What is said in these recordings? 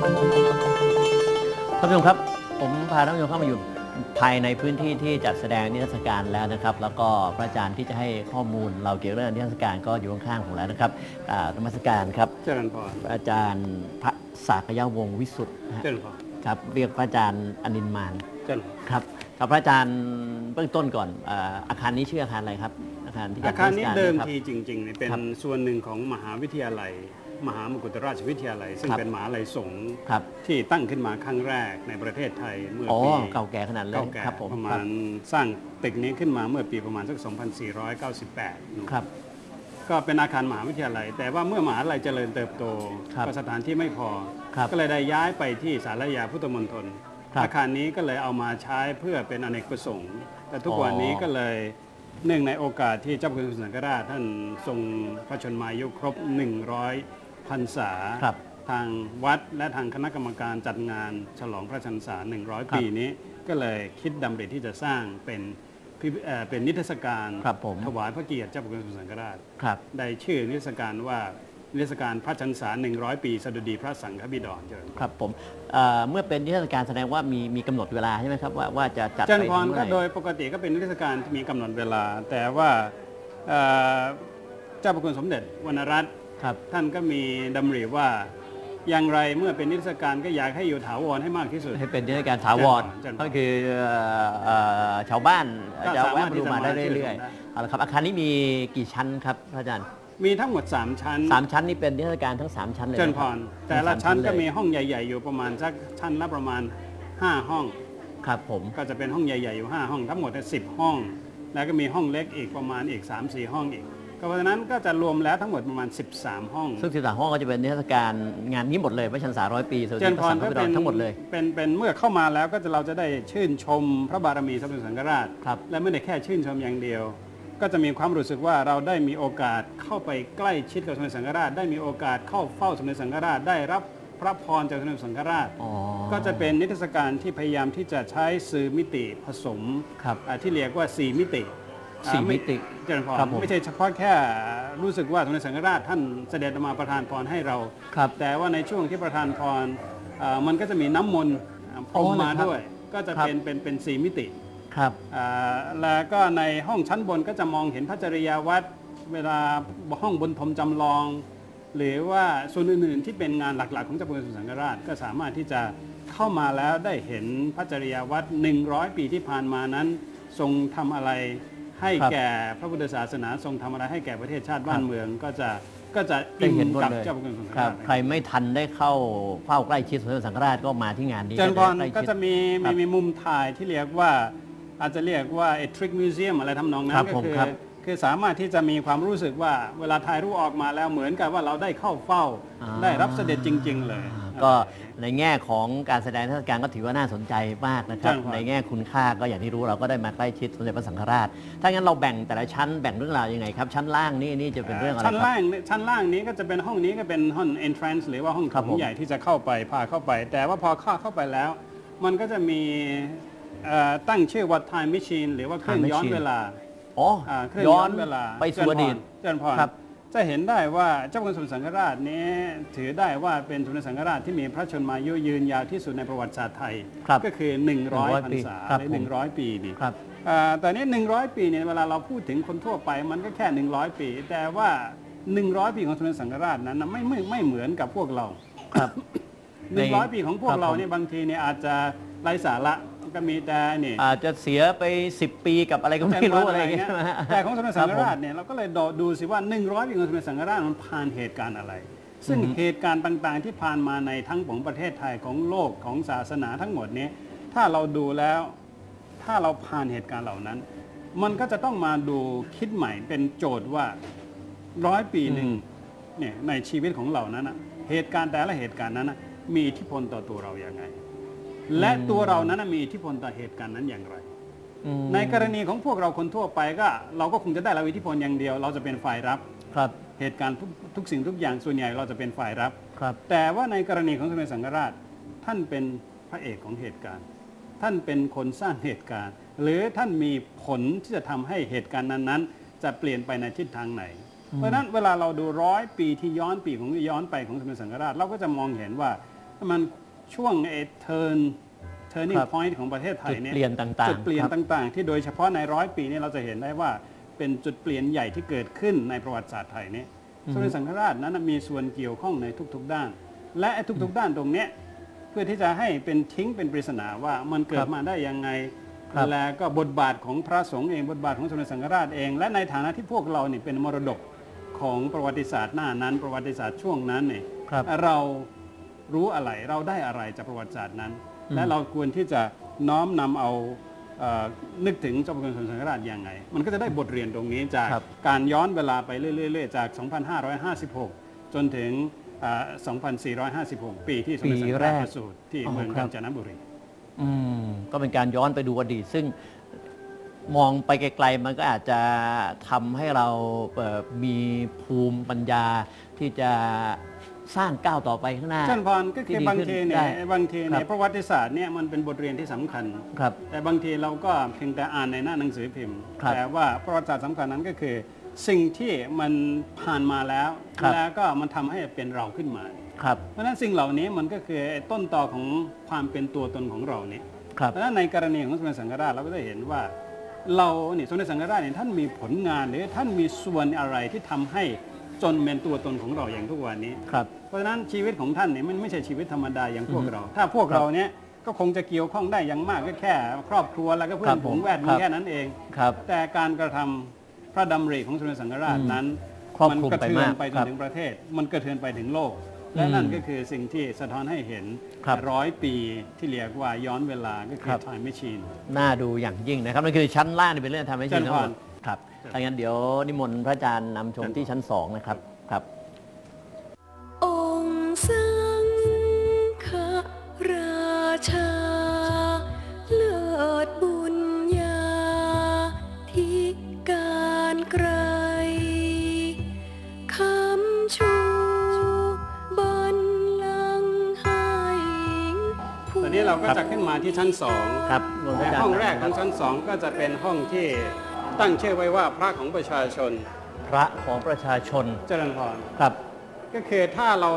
ท่านผู้ชมครับ ผมพาท่านผู้ชมเข้ามาอยู่ภายในพื้นที่ที่จัดแสดงนิทรรศการแล้วนะครับ แล้วก็พระอาจารย์ที่จะให้ข้อมูลเราเกี่ยวกับเรื่องนิทรรศการก็อยู่ข้างๆผมแล้วนะครับอ่านมัสการครับเจริญพรพระอาจารย์พระสากยวงศ์วิสุทธ์เจริญพรครับเรียกพระอาจารย์อนินมานเจริญพรครับครับพระอาจารย์เบื้องต้นก่อนอ่าอาคารนี้ชื่ออาคารอะไรครับ อาคารที่จัดอาคารนิทรนี้รศการเดิมทีจริงๆเนี่ยเป็นส่วนหนึ่งของมหาวิทยาลัย มหามกุฏราชวิทยาลัย ซึ่งครับเป็นมหาลัยสงฆ์ครับที่ตั้งขึ้นมาครั้งแรกในประเทศไทยเมื่ออ๋อปีเก่าแก่ขนาดเลยเก่าแก่ครับผมประคมารับณสร้างตึกนี้ขึ้นมาเมื่อปีประมาณสัก 2498นู่นครับก็เป็นอาคารมหาวิทยาลัย แต่ว่าเมื่อมหาวิทยาลัยเจริญเติบโตครับก็สถานที่ไม่พอครับก็เลยได้ย้ายไปที่สารยาพุทธมณฑลครับอาคารนี้ก็เลยเอามาใช้เพื่อเป็นอเนกประสงค์ แต่ทุกอ๋อวันนี้ก็เลยเนื่องในโอกาสที่เจ้าพระคุณสังฆราชท่านทรงพระชนมายุครบ 100 พรรษาครับทางวัดและทางคณะกรรมการจัดงานฉลองพระชนษา 100 ปีนี้ ก็เลยคิดดำริที่จะสร้างเป็นพิพิเอ่อเป็นนิทรรศการครับผมถวายพระเกียรติเจ้าพระคุณสังฆราชครับได้ชื่อนิทรรศการว่านิทรรศการพระชันษา 100 ปีสดุดีพระสังฆบิดรเจริญพรครับผมเอ่อเมื่อเป็นนิทรรศการแสดงว่ามีมีกำหนดเวลาใช่ไหมครับว่าว่าจะจัดเจริญไปพรเมื่อก็ไหร่โดยปกติก็เป็นนิทรรศการที่มีกำหนดเวลา แต่ว่าเอ่อเจ้าพระคุณสมเด็จวรรณรัตน์ ครับท่านก็มีดำริว่าอย่างไรเมื่อเป็นนิทรรศการก็อยากให้อยู่ถาวรให้มากที่สุด ให้เป็นนิทรรศการถาวรเจริญพรก็คือเอ่อเอ่อชาวบ้านก็จะสามารถแวะมาดูมาได้ที่จะมาเรื่อยที่จะมาได้ๆเอาละครับอาคารนี้มีกี่ชั้นครับพระอาจารย์มีทั้งหมด 3 ชั้นสามชั้นนี่เป็นนิทรรศการทั้งสามชั้นเลยเจริญนะพครับรแต่ละชั้นก็เลยมีห้องใหญ่ ๆ อยู่ประมาณสักชั้นละประมาณ 5 ห้อง ครับผมก็จะเป็นห้องใหญ่ๆอยู่ 5 ห้องทั้งหมดสิบห้อง แล้วก็มีห้องเล็กอีกประมาณอีก 3-4 ห้องอีก ก็เพราะฉะนั้นก็จะรวมแล้วทั้งหมดประมาณ 13 ห้อง ซึ่งสิบสามห้องก็จะเป็นนิทรรศการงานนี้หมดเลยพระชันษาร้อยปีสวัสเจดีนพพระรสังฆก็บิดเป็รนทั้งหมดเลย เป็นเป็นเมื่อเข้ามาแล้วก็จะเราจะได้ชื่นชมพระบารมีสมเด็จสังฆราช ครับ และไม่ได้แค่ชื่นชมอย่างเดียว ก็จะมีความรู้สึกว่าเราได้มีโอกาสเข้าไปใกล้ชิดกับสมเด็จสังฆราช ได้มีโอกาสเข้าเฝ้าสมเด็จสังฆราชได้รับ พระพรจากสมเด็จสังฆราชอ๋อก็จะเป็นนิทรรศการที่พยายามที่จะใช้สื่อมิติผสมครับอ่าที่เรียกว่า 4 มิติสี่อ่าไมิติเจริญพรครับผมไม่ใช่เฉพาะแค่รู้สึกว่าสมเด็จสังฆราชท่านเสด็จมาประทานพรให้เราครับแต่ว่าในช่วงที่ประทานพรอ่ามันก็จะมีน้ำมนต์อ่าพรมอ๋อมาเหรอครับด้วย ก็จะครับเป็นเป็นเป็นสี่มิติครับอ่าแล้วก็ในห้องชั้นบนก็จะมองเห็นพระจริยาวัดเวลาห้องบนทมจำลอง หรือว่าส่วนอื่น ๆ ที่เป็นงานหลัก ๆ ของเจ้าพระคุณสังฆราชก็สามารถที่จะเข้ามาแล้วได้เห็นพระจริยาวัด100 ปีที่ผ่านมานั้น ทรงทำอะไรให้ครับแก่พระพุทธศาสนาทรงทำอะไรให้แก่ประเทศชาติบ้าครันบเมือง ก็จะก็จะได้อินเห็นหมดกับเลยเจ้าพระคุณสังฆครัราบชใครไม่ทันได้เข้าเฝ้าใกล้ชิดสมเด็จสังฆราชก็มาที่งานนี้เจริญพรได้ใล้ก็ชิดจะมีครัมีบมีมุมถ่ายที่เรียกว่าอาจจะเรียกว่าเอทริกมิวเซียมอะไรทำนองนั้ครันบก็ผมคือ ครับคือสามารถที่จะมีความรู้สึกว่าเวลาถ่ายรูปออกมาแล้วเหมือนกับว่าเราได้เข้าเฝ้าอ่าได้รับเสด็จจริง ๆ เลย ก็ในแง่ของการแสดงเทศกาลก็ถือว่าน่าสนใจมากนะครับใช่ครับ ในแง่คุณค่าก็อย่างที่รู้เราก็ได้มาใกล้ชิดสมเด็จพระสังฆราช ถ้างั้นเราแบ่งแต่ละชั้นแบ่งเรื่องราวยังไงครับ ชั้นล่างนี่นี่จะเป็นเรื่องอะไรชั้นครับล่างชั้นล่างนี้ก็จะเป็นห้องนี้ก็เป็นห้อง entrance หรือว่าห้องครับโถผมงใหญ่ที่จะเข้าไปพาเข้าไป แต่ว่าพอเข้าเข้าไปแล้ว มันก็จะมีเอ่อตั้งชื่อว่า time machine หรือว่าเครื่อง Time ย้อน machine เวลา อ๋ออ่าเครื่องย้ย้ออนนเวลาไปสู่อดีตเจริญพรครับจะเห็นได้ว่าเจ้าคุณสมเด็จสังฆราชนี้ถือได้ว่าเป็นสมเด็จสังฆราชที่มีพระชนมายุยืนยาวที่สุดในประวัติศาสตร์ไทยครับก็คือ 100พรรษาครับหรือผม100 ปีนี่ครับอ่าแต่นี้ 100 ปีเนี่ยเวลาเราพูดถึงคนทั่วไปมันก็แค่ 100 ปี แต่ว่า 100 ปีของสมเด็จสังฆราชนั้นนะไม่ไม่ไม่เหมือนกับพวกเราครับใน100 ปีของพวครักบเราผมเนี่ยบางทีเนี่ยอาจจะไร้สาระ ก็มีแต่นี่อาจจะเสียไป 10 ปีกับอะไรก็ไม่รู้อะไรอย่างเงี้ยใช่ไหมฮะแต่ของสมเด็จสังฆราชคบเนี่ยเราก็เลยดูดูสิว่า 100ปีของสมเด็จสังฆราชมันผ่านเหตุการณ์อะไร ซึ่งเหตุการณ์ต่างๆ ที่ผ่านมาในทั้งของประเทศไทยของโลกของศาสนาทั้งหมดเนี้ถ้าเราดูแล้วถ้าเราผ่านเหตุการณ์เหล่านั้น มันก็จะต้องมาดูคิดใหม่เป็นโจทย์ว่าร้อยปีหนึ่งอืมเนี่ยในชีวิตของเรานั้นนะเหตุการณ์แต่ละเหตุการณ์นั้นนะมีอิทธิพลต่อตัวเราอย่างไง และตัวเรานั้นนะมีอิทธิพลต่อเหตุการณ์นั้นอย่างไรอืมในกรณีของพวกเราคนทั่วไปก็เราก็คงจะได้รับอิทธิพลอย่างเดียว เราจะเป็นฝ่ายรับครับเหตุการณ์ทุกทุกสิ่งทุกอย่างส่วนใหญ่เราจะเป็นฝ่ายรับครับ แต่ว่าในกรณีของสมเด็จสังฆราช ท่านเป็นพระเอกของเหตุการณ์ ท่านเป็นคนสร้างเหตุการณ์ หรือท่านมีผลที่จะทำให้เหตุการณ์นั้นๆ จะเปลี่ยนไปในทิศทางไหน เพราะฉะนั้นเวลาเราดูร้อยปีที่ย้อนปีของย้อนไปของสมเด็จสังฆราช เราก็จะมองเห็นว่ามัน ช่วงเอเทิร์นเท turning ครับ point ของประเทศไทยเนี่ยจุดเปลี่ยนต่างๆจุดเปลี่ยนครับต่างๆ ที่โดยเฉพาะในร้อยปีนี้เราจะเห็นได้ว่าเป็นจุดเปลี่ยนใหญ่ที่เกิดขึ้นในประวัติศาสตร์ไทยนี้สมเด็จสังฆราชนั้นนะมีส่วนเกี่ยวข้องในทุกๆด้าน และไอ้ทุกๆด้านตรงเนี้ยเพื่อที่จะให้เป็นทิ้งเป็นปริศนาว่ามันเกิครัดบมาได้ยังไงครับและก็บทบาทของพระสงฆ์เองบทบาทของสมเด็จสังฆราชเอง และในฐานะที่พวกเรานี่เป็นมรดกของประวัติศาสตร์หน้านั้น ประวัติศาสตร์ช่วงนั้นเนี่ยครับเรา รู้อะไรเราได้อะไรจากประวัติศาสตร์นั้นอืมและเราควรที่จะน้อมนำเอาเอ่อนึกถึงเจ้าพระคุณสมเด็จสังฆราชยังไง มันก็จะได้บทเรียนตรงนี้จากครับการย้อนเวลาไปเรื่อยๆจาก 2556 จนถึงเอ่อ2456 ปีที่สมเด็จสังฆราชประสูติที่อ๋อเมืองครักาบญจนบุรีอืมก็เป็นการย้อนไปดูอดีต ซึ่งมองไปไกล ๆ มันก็อาจจะทำให้เราเอ่อมีภูมิปัญญาที่จะ สร้างก้าวต่อไปข้างหน้าท่านพรก็คือบางทีเนี่ยได้บางทีเนี่คยรับประวัติศาสตร์เนี่ยมันเป็นบทเรียนที่สำคัญครับ แต่บางทีเราก็เพียงแต่อ่านในหน้าหนังสือพิมพ์ครับแต่ว่าประวัติศาสตร์สำคัญนั้นก็คือ สิ่งที่มันผ่านมาแล้วครับแล้วก็มันทำให้เป็นเราขึ้นมาครับเพราะฉะนั้นสิ่งเหล่านี้มันก็คือไอ้ต้นต่อของความเป็นตัวตนของเราเนี่ยครับเพราะฉะนั้นในกรณีของสมเด็จสังฆราชเราก็จะเห็นว่าเราเนี่ยสมเด็จสังฆราชเนี่ยท่านมีผลงานหรือท่านมีส่วนอะไรที่ทำให้ จนเป็นตัวตนของเราอย่างทุกวันนี้ ครับ เพราะฉะนั้นชีวิตของท่านเนี่ยมันไม่ใช่ชีวิตธรรมดาอย่างพวกเรา ถ้าพวกเราเนี่ยก็คงจะเกี่ยวข้องได้อย่างมากก็แค่ ครอบครัวแล้วก็เพื่คอรันบฝูผมงแวดวครังบแค่นั้นเอง ครับ แต่การกระทำพระดำริของสมเด็จสังฆราชอืมนั้นครอบมัคลุมกระไปเทือมานกไปจครันบถึงประเทศ มันกระเทือนไปถึงโลก และอืมนั่นก็คือสิ่งที่สะท้อนให้เห็นครับร้อยปีที่เรียกว่าย้อนเวลาก็คืครัอบ time machine น่าดูอย่างยิ่งนะครับนั่นคือชั้นล่างนี่เป็นเรื่องทำให้ชินทั้งหมดเชิญพรครับ ถ้างั้นเดี๋ยวนิมนต์พระอาจารย์นำชมที่ชั้นสองนะครับครับ องค์สังฆราชา เลิศบุญญาที่การไกลคำชูบันลังก์ให้ผู้ตอนนี้เราก็จะขึ้นมาที่ชั้นสองครับนิมนต์พระอาจารย์ห้องแรกของชั้นสองก็จะเป็นห้องที่ ตั้งชื่อไว้ว่าพระของประชาชน พระของประชาชน เจริญพรครับ ก็คือถ้าเรา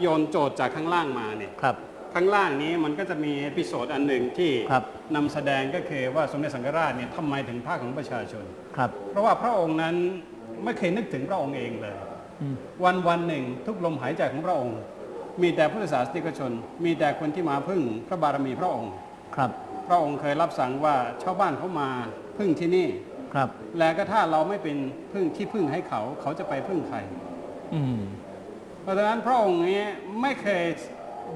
โยนโจทย์จากข้างล่างมาเนี่ยครับ ข้างล่างนี้มันก็จะมีเอพิโซดอันหนึ่งที่ครับนำแสดงก็คือว่าสมเด็จสังฆราชเนี่ยทำไมถึงพระของประชาชนครับ เพราะว่าพระองค์นั้นไม่เคยนึกถึงพระองค์เองเลยอืมวันวันหนึ่งทุกลมหายใจของพระองค์ มีแต่พุทธศาสนิกชน มีแต่คนที่มาพึ่งพระบารมีพระองค์ครับ พระองค์เคยรับสั่งว่าชาวบ้านเขามาพึ่งที่นี่ ครับ และก็ถ้าเราไม่เป็นพึ่งที่พึ่งให้เขา เขาจะไปพึ่งใครอืมเพราะฉะนั้นพระองค์นี้ไม่เคย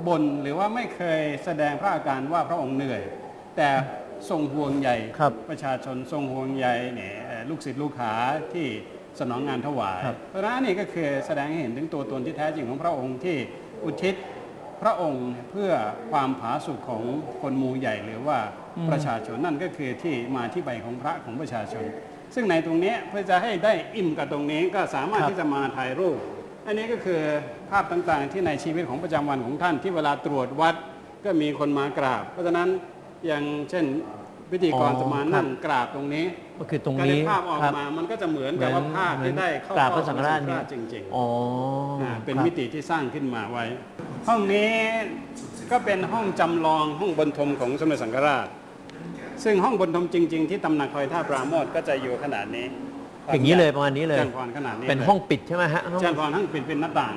บ่นหรือว่าไม่เคยแสดงพระอาการว่าพระองค์เหนื่อย แต่ทรงห่วงใยครับประชาชนทรงห่วงใยเนี่ยเอ่อลูกศิษย์ลูกหาที่สนองงานถวายครับเพราะฉะนั้นนี่ก็คือแสดงให้เห็นถึงตัวตนที่แท้จริงของพระองค์ที่อุทิศ พระองค์เพื่อความผาสุกของคนหมู่ใหญ่หรือว่าประชาชนนั่นก็คือที่มาที่ไปของพระของประชาชน ซึ่งในตรงเนี้ยเพื่อจะให้ได้อิ่มกับตรงนี้ก็สามารถครับที่จะมาถ่ายรูป อันนี้ก็คือภาพต่างๆ ที่ในชีวิตของประจำวันของท่านที่เวลาตรวจวัดก็มีคนมากราบ เพราะฉะนั้นอย่างเช่นพิธีกรอ๋อจะมาครับนั่งกราบตรงนี้ ก็คือตรงการนี้ที่ภาพออกครับมามันก็จะเหมือนกับว่าภาพที่ได้เข้ากราบพระสังฆราชพนี่จริงอ๋อๆออ่าเป็นครับมิติที่สร้างขึ้นมาไว้ ห้องนี้ก็เป็นห้องจำลองห้องบรรทมของสมเด็จสังฆราช ซึ่งห้องบรรทมจริง ๆ ที่ตำหนักคอยท่าปราโมทก็จะอยู่ขนาดนี้อย่างนี้เลยประมาณนี้เลยเจริญพรขนาดนี้เป็นลยห้องปิดใช่ไหมฮะห้องเจริญพรทั้งปิดเป็นหน้าต่าง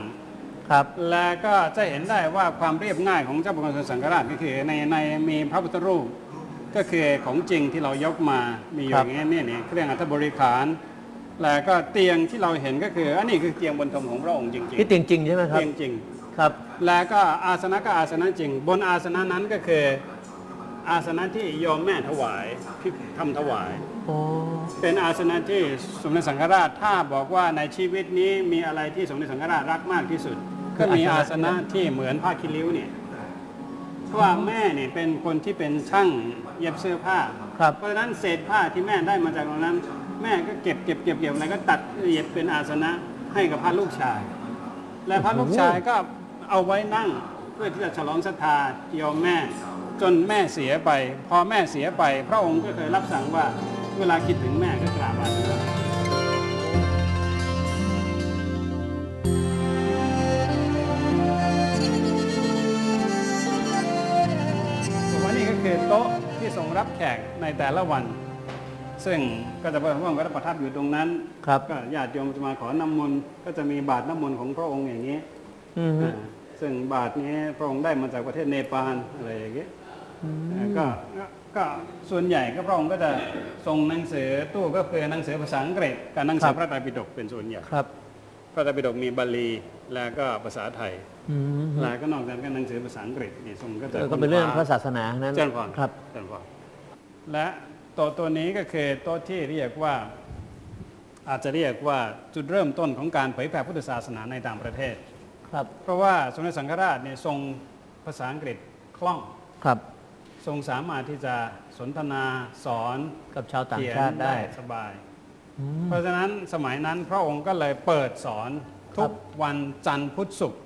ครับ และก็จะเห็นได้ว่าความเรียบง่ายของเจ้าพระคุณสังฆราชก็คือในในมีพระพุทธรูป ก็คือของจริงที่เรายกมา มีอยู่ครัอบย่างนี้เนี่ยนี่เครื่องอัฐบริขารแล้วก็เตียงที่เราเห็นก็คืออันนี้คือเตียงบนธมของพระองค์จริงที่เตียงจริงใช่ไหมๆครับเตียงจริงครับ แล้วก็อาสนะก็อาสนะจริง บนอาสนะนั้นก็คืออาสนะที่โยมแม่ถวายที่ทำถวายอ๋อเป็นอาสนะที่สมเด็จสังฆราชถ้าบอกว่าในชีวิตนี้มีอะไรที่สมเด็จสังฆราชรักมากที่สุด ก็มีอาสนะที่เหมือนผ้าคิริ้วเนี่ย เพราะว่าแม่เนี่ยเป็นคนที่เป็นช่างเย็บเสื้อผ้า ครับ เพราะฉะนั้นเศษผ้าที่แม่ได้มาจากตรงนั้น แม่ก็เก็บเก็บเก็บเก็บอะไรก็ตัดเย็บเป็นอาสนะให้กับพระลูกชาย และพระลูกชายก็เอาไว้นั่งเพื่อที่จะฉลองศรัทธาโยมแม่ จนแม่เสียไป พอแม่เสียไป พระองค์ก็เคยรับสั่งว่าเวลาคิดถึงแม่ รงรับแขกในแต่ละวัน ซึ่งก็จะพระองค์ก็จะประทับอยู่ตรงนั้นครับก็ญาติโยมจะมาขอน้ำมนต์ก็จะมีบาตรน้ำมนต์ของพระองค์อย่างนี้อืมฮึอ่าซึ่งบาทนี้พระองค์ได้มาจากประเทศเนปาลอะไรอย่างเงี้ยอ่าก็ก็ก็ส่วนใหญ่ก็พระองค์ก็จะส่งหนังสือตู้ก็คือหนังสือภาษาอังกฤษกับหนังสือพระไตรปิฎกเป็นส่วนใหญ่ครับ พระไตรปิฎกมีบาลีแล้วก็ภาษาไทยอืมฮึแล้วก็นอกจากนั้นก็หนังสือภาษาอังกฤษนี่ทรงก็จะเออก็เป็นเรื่องพระศาสนาทั้งนั้นเจริญพรครับเจริญพร และโต๊ะตัวนี้ก็คือโต๊ะที่เรียกว่าอาจจะเรียกว่าจุดเริ่มต้นของการเผยแผ่พุทธศาสนาในต่างประเทศ ครับ เพราะว่าสมเด็จสังฆราชเนี่ยทรงภาษาอังกฤษคล่อง ครับ ทรงสามารถที่จะสนทนาสอนกับชาวต่างเขียนชาติได้ สบาย อืม เพราะฉะนั้นสมัยนั้นพระองค์ก็เลยเปิดสอนทุครักบวันจันทร์พุธศุกร์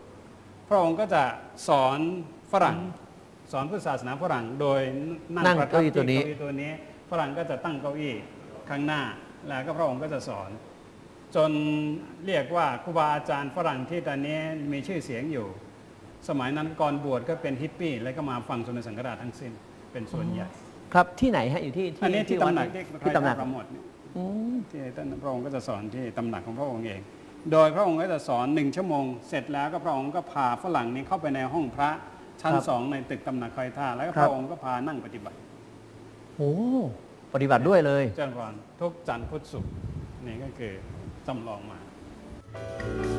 พระองค์ก็จะสอนฝรั่ง สอนพุทธศาสนาฝรั่งโดยนั่งนั่งประทับเก้าอี้ตัวนี้ที่เก้าอี้ตัวนี้ ฝรั่งก็จะตั้งเก้าอี้ข้างหน้า แล้วก็พระองค์ก็จะสอน จนเรียกว่าครูบาอาจารย์ฝรั่งที่ตอนนี้มีชื่อเสียงอยู่ สมัยนั้นก่อนบวชก็เป็นฮิปปี้แล้วก็มาฟังสมเด็จสังฆราชทั้งสิ้นเป็นส่วนใหญ่ ครับที่ไหนฮะอยู่ที่อันนี้ที่วัดตำหนักที่ที่ตำหนักพระหมดเนี่ยอืมที่ท่านพระองค์ก็จะสอนที่ตำหนักของพระองค์เอง โดยพระองค์ก็จะสอนหนึ่งชั่วโมง เสร็จแล้วก็พระองค์ก็พาฝรั่งนี้เข้าไปในห้องพระ ชั้นสองในตึกตำหนักคอยท่า แล้วก็พระองค์ก็พานั่งปฏิบัติโอ้ปฏิบัติด้วยเลยเจ้าพรทุกจันทร์พุธศุกร์นี่ก็คือจำลองมาเ